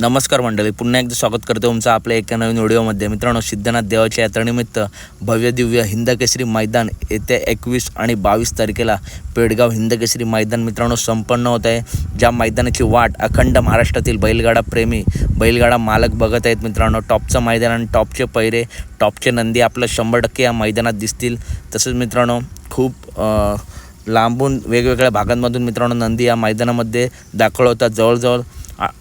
नमस्कार मंडळी पुन्हा एकदा स्वागत करतो तुमचं आपल्या एका नवीन व्हिडिओमध्ये. मित्रांनो सिद्धनाथ देवाच्या यात्रेनिमित्त भव्य दिव्य हिंदकेसरी मैदान येत्या एकवीस आणि बावीस तारखेला पेडगाव हिंदकेसरी मैदान मित्रांनो संपन्न होत आहे. ज्या मैदानाची वाट अखंड महाराष्ट्रातील बैलगाडा प्रेमी बैलगाडा मालक बघत आहेत मित्रांनो. टॉपचं मैदान आणि टॉपचे पैरे टॉपचे नंदी आपलं शंभर टक्के या मैदानात दिसतील. तसंच मित्रांनो खूप लांबून वेगवेगळ्या भागांमधून मित्रांनो नंदी या मैदानामध्ये दाखल होतात. जवळजवळ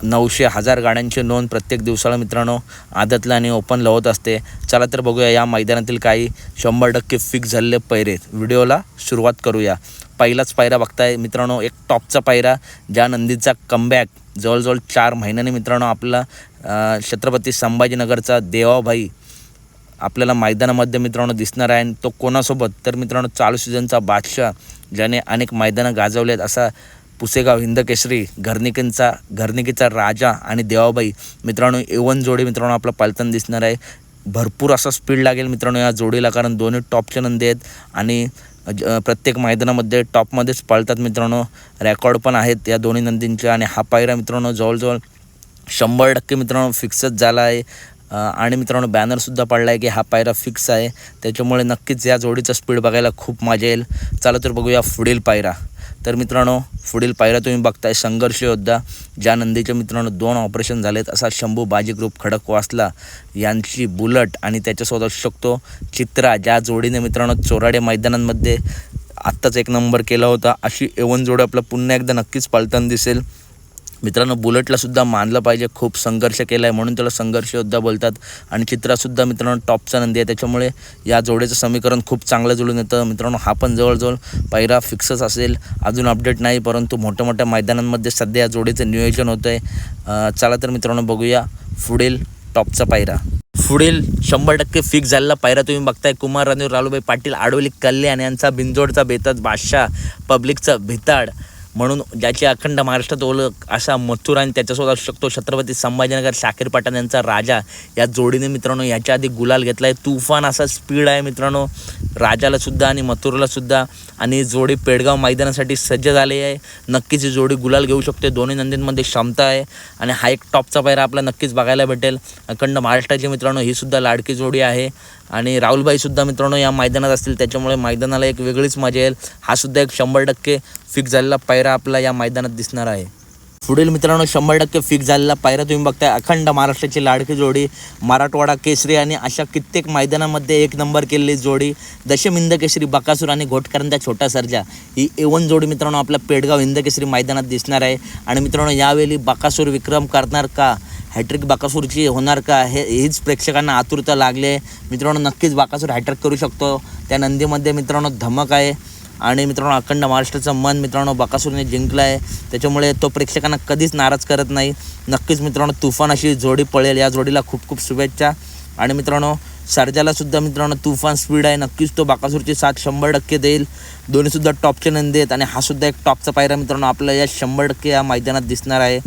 नऊशे हजार गाड्यांची नोंद प्रत्येक दिवसाला मित्रांनो आदतला आणि ओपनला होत असते. चला तर बघूया या मैदानातील काही शंभर टक्के फिक्स झालेले पैरे. व्हिडिओला सुरुवात करूया. पहिलाच पायरा बघताय मित्रांनो एक टॉपचा पायरा ज्या नंदीचा कमबॅक जवळजवळ चार महिन्याने मित्रांनो आपला छत्रपती संभाजीनगरचा देवाभाई आपल्याला मैदानामध्ये मित्रांनो दिसणार आहे. आणि तो कोणासोबत? तर मित्रांनो चालू सीझनचा बादशाह ज्याने अनेक मैदानं गाजवले आहेत असा पुसेगाव हिंदकेसरी घरनिकींचा घरनिकीचा राजा आणि देवाबाई. मित्रांनो एवन जोडी मित्रांनो आपला पालताना दिसणार आहे. भरपूर असा स्पीड लागेल मित्रांनो या जोडीला कारण दोन्ही टॉपचे नंदी आहेत आणि ज- प्रत्येक मैदानामध्ये टॉपमध्येच पळतात मित्रांनो. रेकॉर्ड पण आहेत या दोन्ही नंदींचे आणि हा पायरा मित्रांनो जवळजवळ शंभर टक्के मित्रांनो फिक्सच झाला आहे. आणि मित्रांनो बॅनरसुद्धा पडला आहे की हा पायरा फिक्स आहे. त्याच्यामुळे नक्कीच या जोडीचा स्पीड बघायला खूप मजा येईल. चला तर बघूया पुढील पायरा. तर मित्रांनो पुढील पायऱ्या तुम्ही बघताय संघर्ष योद्धा ज्या नंदीचे मित्रांनो दोन ऑपरेशन झालेत असा शंभू बाजी ग्रुप खडक वासला. यांची बुलट आणि त्याच्यासोबत असू शकतो चित्रा ज्या जोडीने मित्रांनो चोराडे मैदानांमध्ये आत्ताच एक नंबर केला होता. अशी एवन जोडी आपला पुन्हा एकदा नक्कीच पळताना दिसेल. मित्रांनो बुलेटला सुद्धा मानलं पाहिजे. खूप संघर्ष केला आहे म्हणून त्याला संघर्ष योद्धा बोलतात. आणि चित्रासुद्धा मित्रांनो टॉपचा नंदी आहे. त्याच्यामुळे या जोडीचं समीकरण खूप चांगलं जुळून येतं. मित्रांनो हा पण जवळजवळ पायरा फिक्सच असेल. अजून अपडेट नाही परंतु मोठ्या मोठ्या मैदानांमध्ये सध्या या जोडीचं नियोजन होतं आहे चला तर मित्रांनो बघूया पुढील टॉपचा पायरा. पुढील शंभर टक्के फिक्स झालेला पायरा तुम्ही बघताय. कुमार रणवीर रालूभाई पाटील आडवली कल्याण यांचा बिंजोडचा बेताज बादशाह पब्लिकचा भिताड. म्हणून ज्याची अखंड महाराष्ट्रात ओळख असा मथुर आणि त्याच्यासोबत असू शकतो छत्रपती संभाजीनगर शाकीर पाटण यांचा राजा या जोडीने मित्रांनो याच्या आधी गुलाल घेतला आहे तुफान असा स्पीड आहे मित्रांनो. राजाला सुद्धा आणि मथुरालासुद्धा आणि जोडी पेडगाव मैदानासाठी सज्ज झाली आहे. नक्कीच ही जोडी गुलाल घेऊ शकते. दोन्ही नंदींमध्ये क्षमता आहे आणि हा एक टॉपचा पायरा आपला नक्कीच बघायला भेटेल. अखंड महाराष्ट्राची मित्रांनो ही सुद्धा लाडकी जोडी आहे. आणि राहुलबाईसुद्धा मित्रांनो या मैदानात असतील त्याच्यामुळे मैदानाला एक वेगळीच मजा येईल. हा सुद्धा एक शंभर टक्के फिक्स झालेला पायरा आपला या मैदानात दिसणार आहे. पुढील मित्रांनो शंभर टक्के फिक्स झालेला पायरा तुम्ही बघताय. अखंड महाराष्ट्राची लाडकी जोडी मराठवाडा केसरी आणि अशा कित्येक मैदानामध्ये एक नंबर केलेली जोडी दशम हिंद केसरी बकासूर आणि घोटकरांच्या छोटा सर्जा. ही एवन जोडी मित्रांनो आपल्या पेडगाव हिंद केसरी मैदानात दिसणार आहे. आणि मित्रांनो यावेळी बकासूर विक्रम करणार का? हॅट्रिक बाकासूरची होणार का? हे हीच प्रेक्षकांना आतुरता लागले. मित्रांनो नक्कीच बाकासूर हॅट्रिक करू शकतो. त्या नंदीमध्ये मित्रांनो धमक आहे. आणि मित्रांनो अखंड महाराष्ट्राचं मन मित्रांनो बाकासूरने जिंकलं आहे त्याच्यामुळे तो प्रेक्षकांना कधीच नाराज करत नाही. नक्कीच मित्रांनो तुफान अशी जोडी पळेल. या जोडीला खूप खूप शुभेच्छा. आणि मित्रांनो सर्जालासुद्धा मित्रांनो तुफान स्पीड आहे. नक्कीच तो बाकासूरची साथ शंभर टक्के देईल. दोन्हीसुद्धा टॉपचे नंदी आहेत. आणि हा सुद्धा एक टॉपचा पायरा मित्रांनो. आपल्याला या शंभर टक्के या मैदानात दिसणार आहे.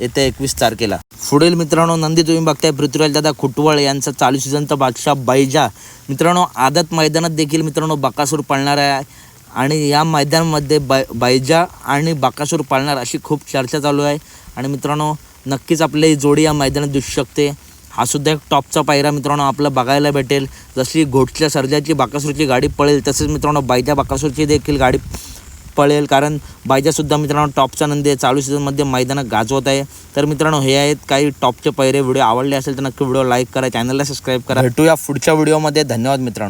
येत्या एकवीस तारखेला. पुढील मित्रांनो नंदी तुम्ही बघताय पृथ्वीराज दादा खुटवळ यांचा चालू सीझनचा बादशाह बैजा. मित्रांनो आदत मैदानात देखील मित्रांनो बकासूर पळणार आहे. आणि या मैदानामध्ये बै बैजा आणि बाकासूर पाळणार अशी खूप चर्चा चालू आहे. आणि मित्रांनो नक्कीच आपली जोडी या मैदानात दिसू शकते. हा सुद्धा एक टॉपचा पायरा मित्रांनो आपला बघायला भेटेल. जशी घोटच्या सर्जाची बाकासूरची गाडी पळेल तसेच मित्रांनो बायच्या बाकासूरची देखील गाडी पळेल. कारण बायजासुद्धा मित्रांनो टॉपचा नंदी आहे. चालू सीझनमध्ये मैदानात गाजवत आहे. तर मित्रांनो हे आहेत काही टॉपचे पैरे व्हिडिओ आवडले असेल तर नक्की व्हिडिओ लाईक करा. चॅनलला सबस्क्राईब करा. भेटूया पुढच्या व्हिडिओमध्ये धन्यवाद मित्रांनो.